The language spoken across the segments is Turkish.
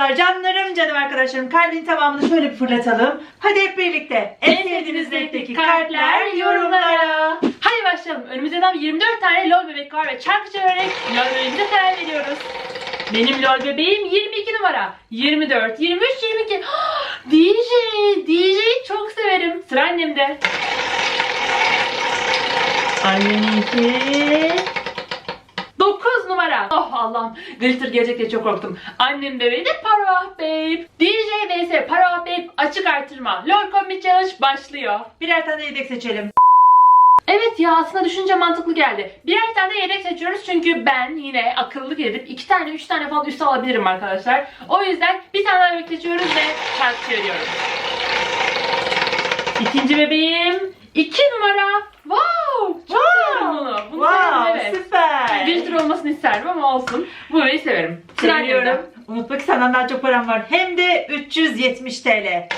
Merhabalar canlarım, canım arkadaşlarım. Kalbin tamamını şöyle bir fırlatalım. Hadi hep birlikte. En sevdiğiniz renkteki kalpler yorumlara. Hadi başlayalım. Önümüzde tam 24 tane lol bebek var ve çarpı çevirerek lol bebeğimize karar veriyoruz. Benim lol bebeğim 22 numara. 24, 23, 22. DJ, DJ'yi çok severim. Sıra annemde. Anneminki 9 numara. Oh Allah'ım. Glitter gelecek diye çok korktum. Annem bebeği de Paroah Babe. DJ vs Paroah Babe açık artırma. LOL Combi Challenge başlıyor. Birer tane yedek seçelim. Evet ya aslında düşünce mantıklı geldi. Birer tane yedek seçiyoruz çünkü ben yine akıllık edip iki tane üç tane falan üstü alabilirim arkadaşlar. O yüzden bir tane daha yedek seçiyoruz ve çarpı çeviriyoruz. İkinci bebeğim 2 numara. Wow! Çok severim bunu. Bunu severim Wow, evet. süper. Glitter olmasını isterdim ama olsun. Bu bebeği severim. Annemde. Seviyorum. Unutma ki senden daha çok param var. Hem de 370 TL.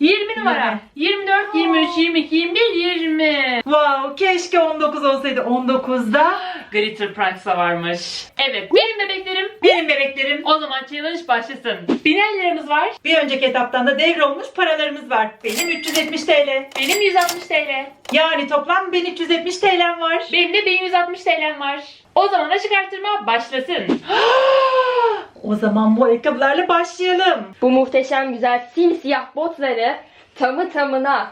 20 numara. 24, 23, 22, 21, 20. Wow, keşke 19 olsaydı. 19'da Glitter Pranks'a varmış. Evet benim bebeklerim. benim bebeklerim. O zaman challenge başlasın. Biner liramız var. Bir önceki etaptan da devrolmuş paralarımız var. Benim 370 TL. Benim 160 TL. Yani toplam 1370 TL'm var. Benim de 1160 TL'm var. O zaman açık artırma başlasın. O zaman bu ayakkabılarla başlayalım. Bu muhteşem güzel simsiyah botları tamı tamına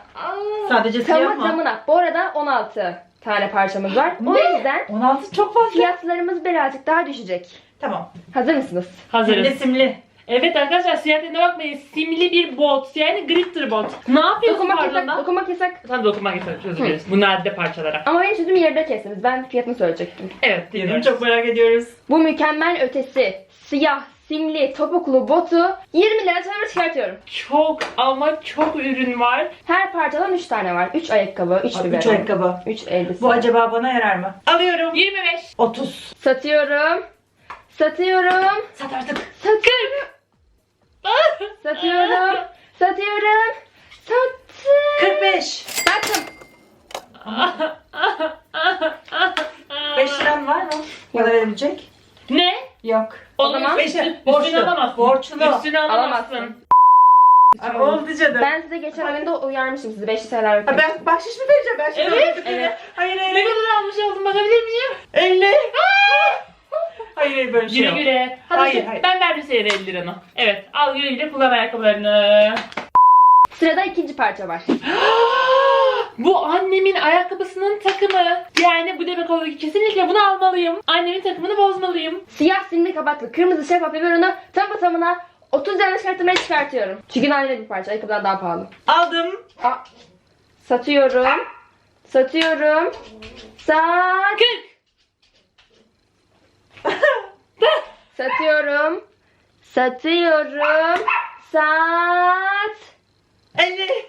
Sadece siyah tamı mı? tamına. Bu arada 16 tane parçamız var. O Ne? yüzden 16 çok fazla. fiyatlarımız birazcık daha düşecek. Tamam. Hazır mısınız? Hazırız. Simli simli. Evet arkadaşlar siyahlarına bakmayın. Simli bir bot. Yani glitter bot. Ne yapıyorsun Dokumak pardon yasak, da? dokumak yasak. Tam dokunmak istedim. Özür dileriz. Bu nadide parçalara. Ama benim sözümü yerde kestiniz. Ben fiyatını söyleyecektim. Evet dinliyoruz. çok merak ediyoruz. Bu mükemmel ötesi siyah simli topuklu botu 20 lira sana çıkartıyorum. Çok ama çok ürün var. Her parçadan 3 tane var. 3 ayakkabı, 3 Abi, biberon. üç ayakkabı. 3 elbise. Bu acaba bana yarar mı? Alıyorum. 25. 30. Satıyorum. Satıyorum. Sat artık. Satıyorum. Satıyorum. Satıyorum. Sattım. 45. Sattım. 5 liran var mı? Bana verebilecek? ne? Yok. O zaman beş- üstüne borçlu. alamazsın. Borçlu. Üstüne alamazsın. Alamazsın. Abi, oldu canım. Ben size geçen oyunda uyarmıştım sizi 500 TL Ha, ben bahşiş mi vereceğim ben şimdi? Evet, evet. Hayır Ne hayır. kadar almış oldum bakabilir miyim? 50. hayır hayır böyle bir şey Güle yok. güle. Hadi Hayır, hayır. ben verdim sana 50 liranı. Evet al güle güle kullan ayakkabılarını. Sırada ikinci parça var. bu annemin ayakkabısının takımı. Yani bu demek oluyor ki kesinlikle bunu almalıyım. Annemin takımını bozmalıyım. Siyah simli kabaklı kırmızı şeffaf biberonu tam tamına 30 lira çıkartmaya çıkartıyorum. Çünkü naline bir parça ayakkabıdan daha pahalı. Aldım. Aa, satıyorum. Satıyorum. Sat. 40. Satıyorum. Satıyorum. Sat. 50.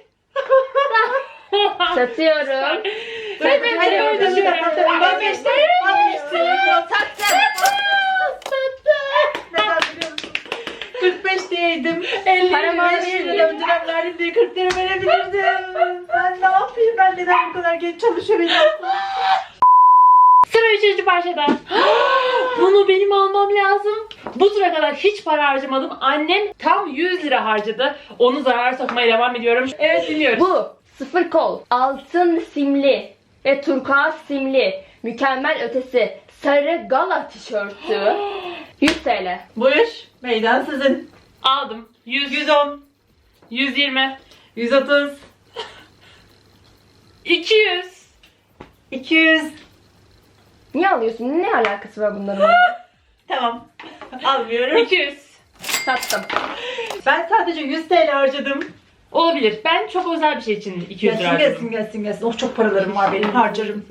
Satıyorum. De Hayır, öyle hayır, düşünüyorum. hayır, vazgeçtim, vazgeçtim. Sattım. Neden biliyor musun? 45 diyeydim. 50 Paramı Ben alabilir 50 miyim? lira önceden verdim diye 40 lira verebilirdim. Ben ne yapayım? Ben neden bu kadar geç çalışıyorum? Sıra üçüncü parçada. Bunu benim almam lazım. Bu sıra kadar hiç para harcamadım. Annem tam 100 lira harcadı. Onu zarar sokmaya devam ediyorum. Evet dinliyoruz. Bu sıfır kol, altın simli ve turkuaz simli, mükemmel ötesi sarı gala tişörtü 100 TL. Buyur. Meydan sizin. Aldım. 100, 110, 120, 130, 200. 200. Niye alıyorsun? Ne alakası var bunların? Tamam. Almıyorum. 200. Sattım. Ben sadece 100 TL harcadım. Olabilir. Ben çok özel bir şey için 200 lira Gelsin harcadım. gelsin gelsin gelsin. Oh çok paralarım var benim harcarım.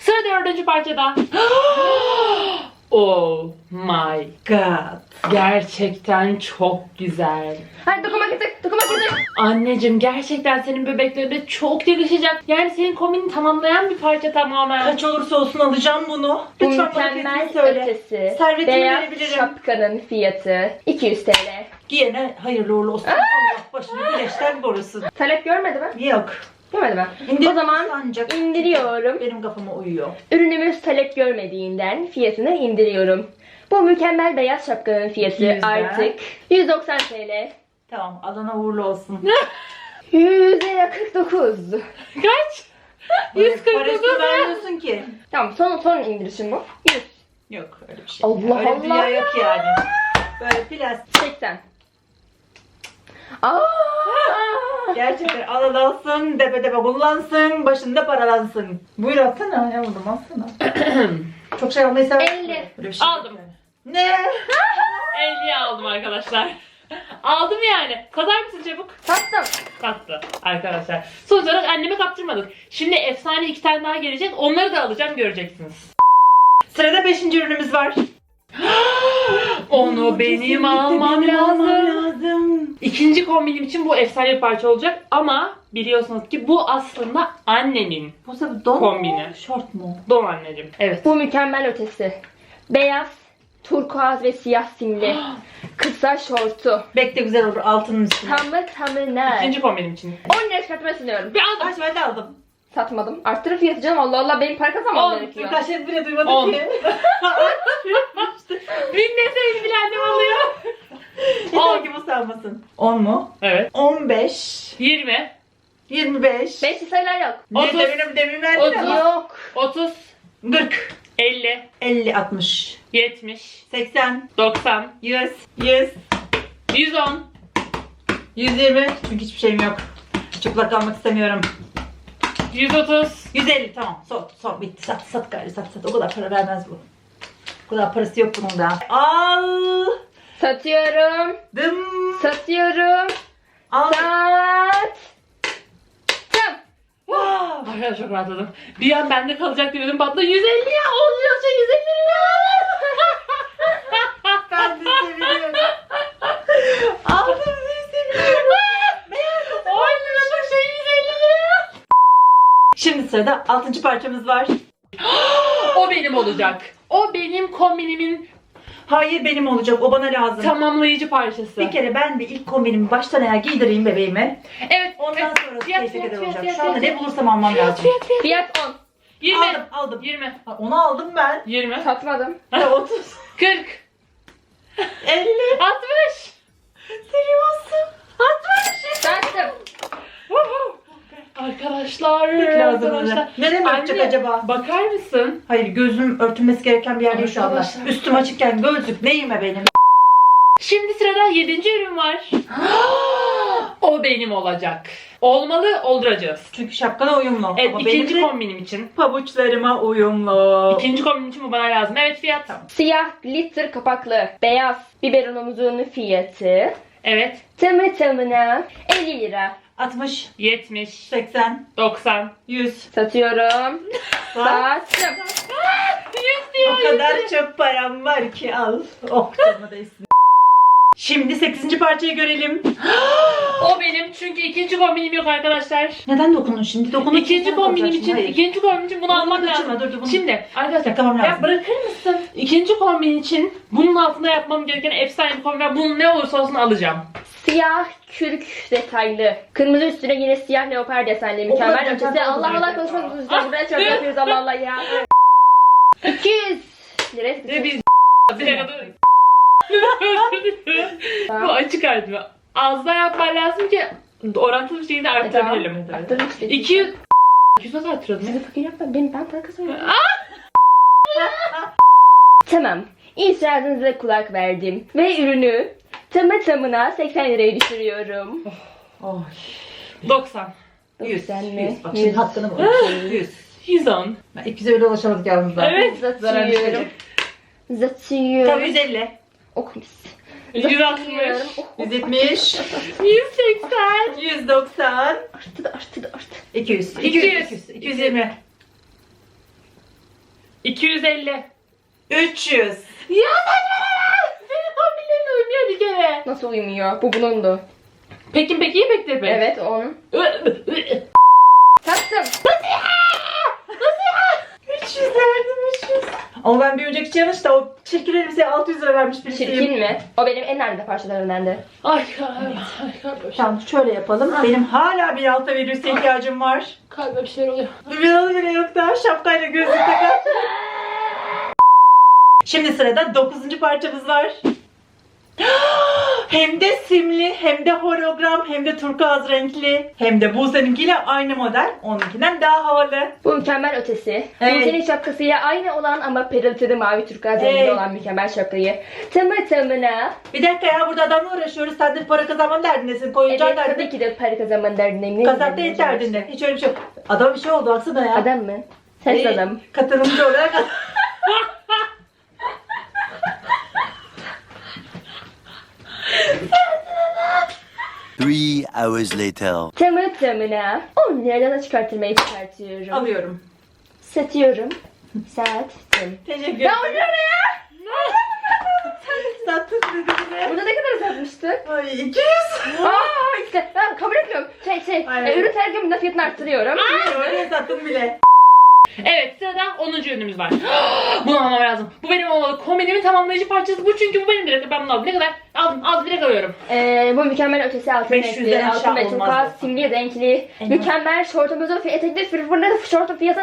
Sıra dördüncü parçada. oh my God. Gerçekten çok güzel. Hadi dokunmak yasak, dokunmak yasak. Anneciğim gerçekten senin bebeklerine çok yakışacak. Yani senin kombini tamamlayan bir parça tamamen. Kaç olursa olsun alacağım bunu. Bu Lütfen bana mükemmel fiyatını söyle. ötesi Servetimi beyaz verebilirim. şapkanın fiyatı 200 TL. Giyene hayırlı uğurlu olsun. Allah başını güneşten korusun. Talep görmedi mi? Yok. Görmedi mi? İndir- o zaman ancak indiriyorum. benim kafama uyuyor. Ürünümüz talep görmediğinden fiyatını indiriyorum. Bu mükemmel beyaz şapkanın fiyatı Yüzden. artık 190 TL. Tamam alana uğurlu olsun. %49. Kaç? Parasını 149 mu? vermiyorsun ki. Tamam son son indirişim bu. 100. Yok öyle bir şey. Allah öyle bir dünya Allah. yok yani. Böyle plastik. 80. Aa! Gerçekten alın alsın, depe depe kullansın, başında paralansın. Buyur atsana yavrum atsana. Çok şey almayı sever. Elli. Böyle bir şey yok Aldım. yani. Ne? 50'ye aldım arkadaşlar. Aldım yani. Satar mısın çabuk? Sattım. Sattı arkadaşlar. Sonuç olarak anneme kaptırmadık. Şimdi efsane iki tane daha gelecek. Onları da alacağım göreceksiniz. Sırada beşinci ürünümüz var. Onu benim Kesinlikle almam benim lazım. lazım. İkinci kombinim için bu efsane bir parça olacak ama biliyorsunuz ki bu aslında annemin. Bu sefer don Kombini. mu, Şort mu? Don anneciğim. Evet. Bu mükemmel ötesi. Beyaz, turkuaz ve siyah simli. Kısa şortu. Bekle güzel olur altının üstüne. Tamı tamına. İkinci kombinim için. 10 lira çıkartmayı sunuyorum. Bir aldım. Kaç ben de aldım. Satmadım. Arttırı fiyatı canım Allah Allah benim para kazanmam On. gerekiyor. Kaç kez bile duymadım On. ki. Dinleseydi bile annem alıyor. Yeter ki bu salmasın. 10 mu? Evet. 15. 20. 25. Beşli sayılar yok. Ne Otuz. demin demin verdin Otuz. ama. Yok. 30. 40. 50. 50, 60. 70. 80. 90. 100. 100. 110. 120. Çünkü hiçbir şeyim yok. Çıplak kalmak istemiyorum. 130. 150 tamam. Son, son bitti. Sat, sat gari sat, sat. O kadar para vermez bu. O kadar parası yok bunun da. Al. Satıyorum. Dım. Satıyorum. Al. Sat. Tım. Wow. Arkadaşlar çok rahatladım. Bir an bende kalacak diye ödüm patladı. 150 ya. Olmuyorsa 150 lira. Ben de seviyorum. Aldım sizi seviyorum. 10 liralık şey 150 lira. Şimdi sırada 6. parçamız var. O benim olacak. O benim kombinimin Hayır benim olacak. O bana lazım. tamamlayıcı parçası. Bir kere ben bir ilk kombinimi baştan ayağa giydireyim bebeğime. Evet. Ondan evet. sonra Fiyat, keyfe fiyat, kadar fiyat, olacak. fiyat, Şu anda fiyat. ne bulursam almam lazım. Fiyat, fiyat. Fiyat 10. 20. Aldım aldım. 20. Ha, Onu aldım ben. 20. Satmadım. Ha, 30. 40. 50. 60. Seviyorsun. 60. Sattım. Arkadaşlar. Lazım arkadaşlar. Nereye Anne, acaba? Bakar mısın? Hayır gözüm örtülmesi gereken bir yer değil şu anda. Arkadaşlar. Üstüm açıkken gözlük neyime benim? Şimdi sırada 7. ürün var. o benim olacak. Olmalı, olduracağız. Çünkü şapkana uyumlu. Evet, Ama ikinci benim de kombinim için. pabuçlarıma uyumlu. İkinci kombinim için bu bana lazım. Evet fiyat. Tamam. Siyah glitter kapaklı beyaz biberonumuzun fiyatı Evet. tamı tamına 50 lira. 60, 70, 80, 90, 100. Satıyorum. Bak, Sattım. 100 diyor. o kadar çok param var ki al. Oh canıma değsin. Şimdi 8. parçayı görelim. O benim çünkü ikinci kombinim yok arkadaşlar. Neden dokundun şimdi? Dokundun. İkinci kombinim için, ikinci kombinim için bunu Bunu almak kaçırma, lazım. dur, dur, bunu- Şimdi arkadaşlar Tamam, ya lazım. bırakır mısın? İkinci kombin için bunun altında yapmam gereken efsane bir kombin var. Bunun ne olursa olsun alacağım. Siyah kürk detaylı. Kırmızı üstüne yine siyah leopar desenli mükemmel ötesi. Allah Allah konuşmak üzere buraya çok yapıyoruz Allah Allah ya. 200 lira. Ve biz bir kadar Bu açık artı. Az daha yapman lazım ki orantılı bir şekilde arttırabilirim. Arttırmak istedim. 200 200 nasıl arttırıyordun? Sizi fakir yapma. Benim ben para kazanıyorum. tamam. İtirazınıza kulak verdim. Ve ürünü tamı tamına 80 liraya düşürüyorum. Oh, 90 100. 90 mı? 100. Bak şimdi 100. hakkını bul. 100. 110 Ben 200'e bile ulaşamadık yalnız daha. Evet. Zarar Zatıyorum. Zatıyorum. Tamam 150. Okulist. 160 170. 180 190. Arttı da arttı da arttı. 200. 200. 200. 220. 250 300. Ya sen Senin kombinlerine uymuyor bir kere. Nasıl uyumuyor? Bu bunundu. Peki peki iyi bekle be. Evet onun. Sattım. 300 verdim 300. Ama ben bir önceki challenge'da o çirkin elbiseye 600 lira vermiş birisiyim. Çirkin mi? O benim en nadide parçalarımdandı. Ay evet. Ay kalbe, Tamam şöyle yapalım. Benim hala bir alta virüse ihtiyacım var. kalbe bir şeyler oluyor. Biraz bile yok daha şapkayla gözlük takar. Şimdi sırada 9. parçamız var. Hem de simli, hem de hologram, hem de turkuaz renkli, hem de bu seninkiyle aynı model, onunkinden daha havalı. Bu mükemmel ötesi. Evet. Bu senin şapkasıyla aynı olan ama pırıltılı mavi turkuaz Evet. renginde olan mükemmel şapkayı. Tamı tamına. Bir dakika ya burada adamla uğraşıyoruz. Sen de para kazanmanın derdindesin. Koyuncağı Evet tabii derdinde. ki de para kazanmanın derdindeyim. Ne bir şey. derdinde. Hiç öyle bir şey yok. Adam bir şey oldu baksana ya. Adam mı? Ses Ee, adam. Katılımcı olarak Three hours later. Tamı tamına 10 liradan çıkartırmayı çıkartıyorum. alıyorum. Satıyorum. Sattım. Teşekkür Ya ederim. o ne ya? Sattın dediğine. Burada ne kadar satmıştık? Ay 200. Aa işte ben kabul etmiyorum. Şey şey Aynen. e, ürün sergiminde fiyatını arttırıyorum. Öyle sattın bile. Evet sırada 10. ürünümüz var. bunu almam lazım. Bu benim olmalı. Kombinimin tamamlayıcı parçası bu çünkü bu benim direkt. Ben bunu aldım. Ne kadar? Aldım. Az direkt alıyorum. Ee, bu mükemmel ötesi altın 500'den renkli, aşağı altın ve olmaz turkuaz, bu. simli renkli, En mükemmel şortum uzun fi- etekli fırfırlı şortun fiyatı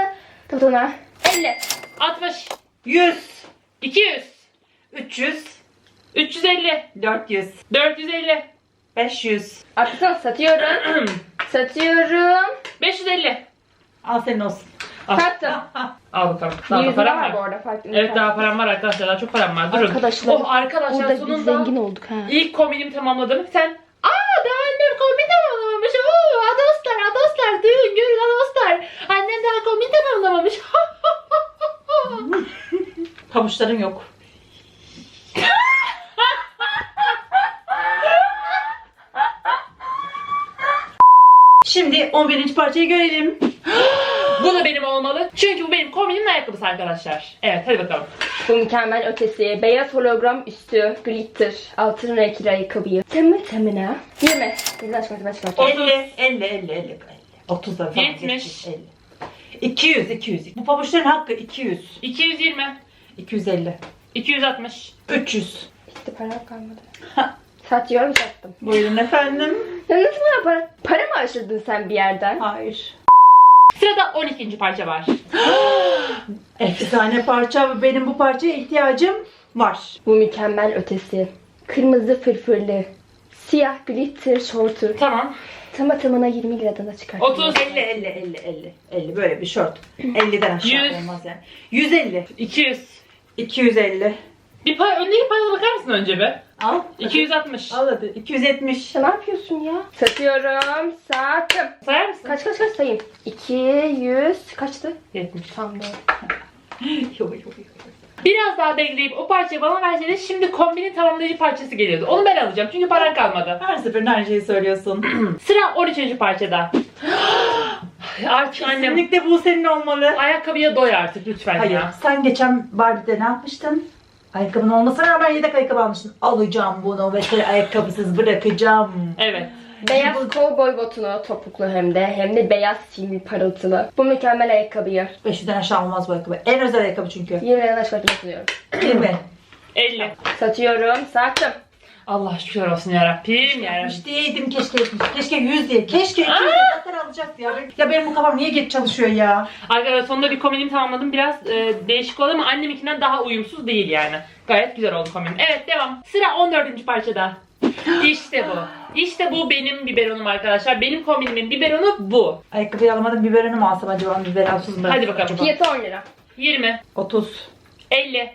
tutuna 50. 60. 100. 200. 300. 350. 400. 450. 500. Artık satıyorum. satıyorum. 550. Al senin olsun. Al. Sattım. Al bakalım. Daha da 100 param var bu var. arada. Evet daha param var arkadaşlar. Daha çok param var. Durun. Arkadaşlar, Oh arkadaşlar Burada biz sonunda zengin olduk ha. ilk kombinimi tamamladım. Sen Aa daha annem kombin tamamlamamış. Oo adoslar adoslar düğün görün adoslar. Annem daha kombin tamamlamamış. Pabuçların yok. Şimdi 11. parçayı görelim. Bu da benim olmalı. Çünkü bu benim kombinimin ayakkabısı arkadaşlar. Evet hadi bakalım. Bu mükemmel ötesi. Beyaz hologram üstü. Glitter. Altın renkli ayakkabıyı. Tamı tamına. 20. Birden çıkartım ben çıkartıyorum. 50, 50, 50, 50, 50. 30 da tamam. 70. geçtik, 50. 200, 200. Bu pabuçların hakkı 200. 220. 250. 260. 300. Bitti param kalmadı. Satıyorum sattım. Buyurun efendim. Ya nasıl bana para, para mı aşırdın sen bir yerden? Hayır. Sırada 12. parça var. Efsane parça. Benim bu parçaya ihtiyacım var. Bu mükemmel ötesi. Kırmızı fırfırlı. Siyah glitter şortu. Tamam. Tamı tamına 20 liradan da çıkarttım. 30. 50, 50, 50, 50. 50 böyle bir şort. 50'den aşağı Yüz. olmaz yani. 150. 200. 250. Bir pay, öndeki payına bakar mısın önce be? Al. 260. Al hadi. 270. Ya ne yapıyorsun ya? Satıyorum. Sattım. Sayar mısın? Kaç kaç kaç sayayım? 200 kaçtı? 70. Tam doğru. Yok, yok, yok. Biraz daha bekleyip o parçayı bana verseydi şimdi kombinin tamamlayıcı parçası geliyordu. Onu ben alacağım çünkü paran kalmadı. Her seferinde aynı şeyi söylüyorsun. Sıra 13. parçada. artık annem Kesinlikle bu senin olmalı. ayakkabıya doy artık lütfen Hayır. ya. Sen geçen Barbie'de ne yapmıştın? Ayakkabın olmasına rağmen yedek ayakkabı almıştın. Alacağım bunu ve seni ayakkabısız bırakacağım. Evet. Beyaz kovboy botunu topuklu hem de hem de beyaz simli parıltılı. Bu mükemmel ayakkabıyı 500'den aşağı olmaz bu ayakkabı. En özel ayakkabı çünkü. 20 liradan çıkartmak istiyorum. 20. 50. Satıyorum. Sattım. Allah şükürler olsun yarabbim yarabbim. İşte diyeydim keşke 70. Keşke 100 diye. Keşke 200 diye. Alacaktı ya. Ya benim bu kafam niye geç çalışıyor ya? Arkadaşlar sonunda bir kombinimi tamamladım. Biraz e, değişik oldu ama anneminkinden daha uyumsuz değil yani. Gayet güzel oldu kombinim. Evet devam. Sıra 14. parçada. İşte bu. İşte bu benim biberonum arkadaşlar. Benim kombinimin biberonu bu. Ayakkabıyı alamadım. Biberini mi alsam acaba? Biberonsuz mu? Hadi bakalım. Fiyatı 10 lira. 20, 30. 50.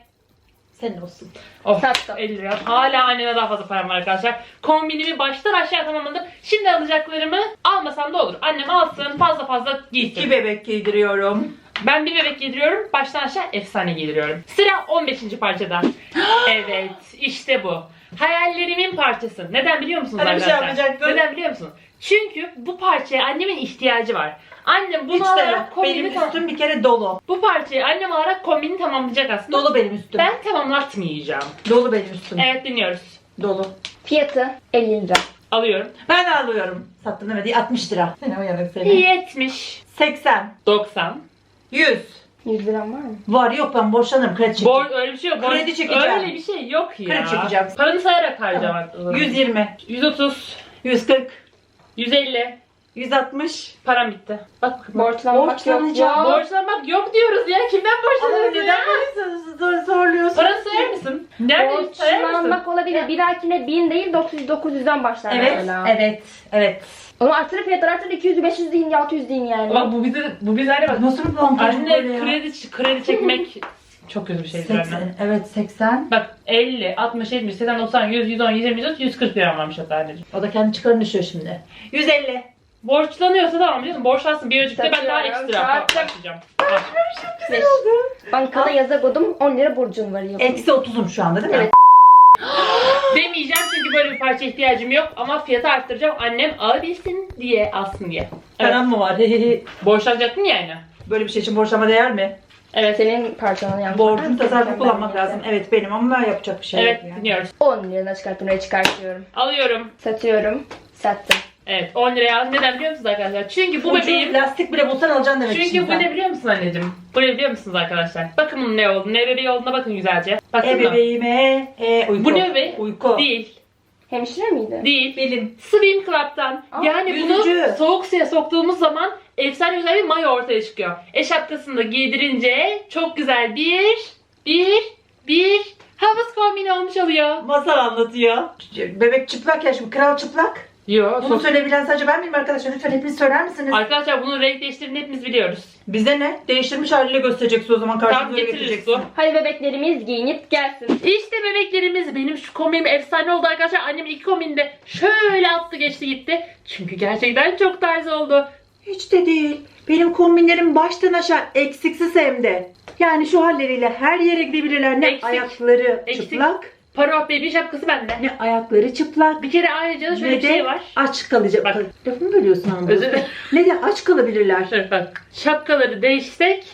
Senin olsun. Oh, Sattım. 50 lira. Hala anneme daha fazla param var arkadaşlar. Kombinimi baştan aşağı tamamladım. Şimdi alacaklarımı almasam da olur. Annem alsın fazla fazla giysin. İki bebek giydiriyorum. Ben bir bebek giydiriyorum. Baştan aşağı efsane giydiriyorum. Sıra 15. parçada. evet işte bu. Hayallerimin parçası. Neden biliyor musunuz Hani bir şey arkadaşlar? yapacaktın. Neden biliyor musunuz? Çünkü bu parçaya annemin ihtiyacı var. Annem bunu Hiç de yok. alarak kombini Benim tam- üstüm bir kere dolu. Bu parçayı annem alarak kombini tamamlayacak aslında. Dolu benim üstüm. Ben tamamlatmayacağım. Dolu benim üstüm. Evet dinliyoruz. Dolu. Fiyatı 50 lira. Alıyorum. Ben de alıyorum. Sattın demedi. 60 lira. Seni uyanık seni. 70, 80. 90, 100. 100 liram var mı? Var yok ben borçlanırım kredi çekeceğim. Bor öyle bir şey yok. Kredi çekeceğim. Öyle bir şey yok ya. Kredi çekeceğim. Paranı sayarak harcamak. 120, 130, 140, 150. 160. Param bitti. Bak. Borçlanmak yok Borçlanacağım. ya. Borçlanmak yok diyoruz ya. Kimden Ama borçlanıyorsun neden ya? böyle zor- zorluyorsun? Paranı sayar mısın? Nerede sayar mısın? Borçlanmak olabilir. Bir dahakine 1000 değil 900 900'den başlar Evet, mesela. evet, evet. Onu artırıp fiyatlar artırıp 200 500 deyin ya 600 deyin yani. Bak bu bize bu bize anne bak. Nasıl bir bankacılık Anne böyle ya? kredi kredi çekmek çok kötü bir anne. 80, evet 80. Bak 50, 60, 70, 80, 90, 100, 110, 120, 130, 140 liram varmış hatta anneciğim. O da kendi çıkarını düşüyor şimdi. 150. Borçlanıyorsa tamam biliyorsun. Borçlansın. Bir önceki de ben daha Satıyorum, ekstra sattım. başlayacağım. Bak. Beş. Bankada yaza koydum 10 lira borcun var yapın. Eksi 30'um şu anda değil mi? Evet. Demeyeceğim çünkü böyle bir parça ihtiyacım yok ama fiyatı arttıracağım. Annem alabilsin diye alsın diye. Evet. Param mı var? Borçlanacaktın yani. Böyle bir şey için borçlama değer mi? Evet. Senin parçanı yanlış. Borcun tasarruf kullanmak lazım. Evet benim ama yapacak bir şey Evet yok yani. dinliyoruz. 10 liradan çıkartıp oraya çıkartıyorum. Alıyorum. Satıyorum. Sattım. Evet 10 liraya aldım. Neden biliyor musunuz arkadaşlar? Çünkü bu Ucuz bebeğim lastik bile bulsan alacaksın demek Çünkü bu ne biliyor musun anneciğim? Bu ne biliyor musunuz arkadaşlar? Bakın bunun ne oldu. Ne bebeği olduğuna bakın güzelce. Bakın E mı? bebeğime e uyku. Bu ne bebeği? Uyku. Değil. Hemşire miydi? Değil. Bilim. Swim Club'tan. Aa, yani yüzücü. bunu soğuk suya soktuğumuz zaman efsane güzel bir mayo ortaya çıkıyor. E şapkasını da giydirince çok güzel bir, bir, bir havuz kombini olmuş oluyor. Masal anlatıyor. Bebek çıplak ya şimdi kral çıplak. Yok. Bunu söyleyebilen sadece ben miyim arkadaşlar? Lütfen hepiniz söyler misiniz? Arkadaşlar bunun renk değiştirdiğini hepimiz biliyoruz. Bize ne? Değiştirmiş haliyle göstereceksin o zaman Tamam karşımıza getiririz getireceksin. bu. Hadi bebeklerimiz giyinip gelsin. İşte bebeklerimiz benim şu kombinim efsane oldu arkadaşlar. Annem ilk kombinde şöyle attı geçti gitti. Çünkü gerçekten çok tarz oldu. Hiç de değil. Benim kombinlerim baştan aşağı eksiksiz hem de. Yani şu halleriyle her yere gidebilirler. Ne Eksik. ayakları Eksik. çıplak, Paroh Baby şapkası bende. ne ayakları çıplak, Bir kere ayrıca da şöyle ne bir şey var. aç kalacak. Bak. Lafımı bölüyorsun ama. Özür dilerim. ne de aç kalabilirler. Bak. Şapkaları değişsek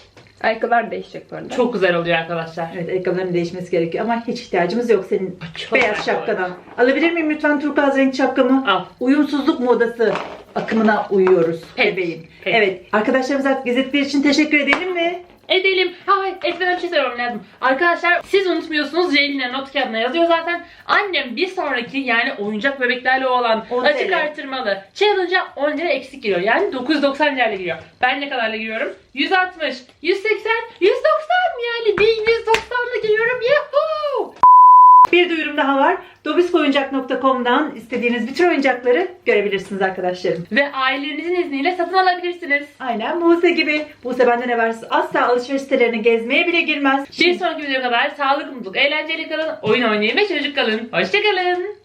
Ayakkabılar değişecek bu arada. çok güzel oluyor arkadaşlar. Evet ayakkabıların değişmesi gerekiyor ama hiç ihtiyacımız yok senin Çok beyaz güzel şapkadan. Alabilir miyim lütfen turkuaz renk şapkamı? Al. Uyumsuzluk modası akımına uyuyoruz Peki. bebeğim. Peki. Evet arkadaşlarımıza gezetleri için teşekkür edelim mi? Edelim. Hayır etmeden bir şey söylemem lazım. Arkadaşlar siz unutmuyorsunuz. Ceylin not kağıdına yazıyor zaten. Annem bir sonraki yani oyuncak bebeklerle olan 10 açık TL. artırmalı challenge'a 10 lira eksik giriyor. Yani 990 lirayla giriyor. Ben ne kadarla giriyorum? 160, 180, 190 yani 1190'la giriyorum. Yahoo! Bir duyurum daha var. Dobiskoyuncak.com'dan istediğiniz bütün oyuncakları görebilirsiniz arkadaşlarım. Ve ailenizin izniyle satın alabilirsiniz. Aynen Buse gibi. Buse benden habersiz asla alışveriş sitelerini gezmeye bile girmez. Bir sonraki videoya kadar sağlıklı, mutluluk, eğlenceli kalın, oyun oynayın ve çocuk kalın. Hoşçakalın.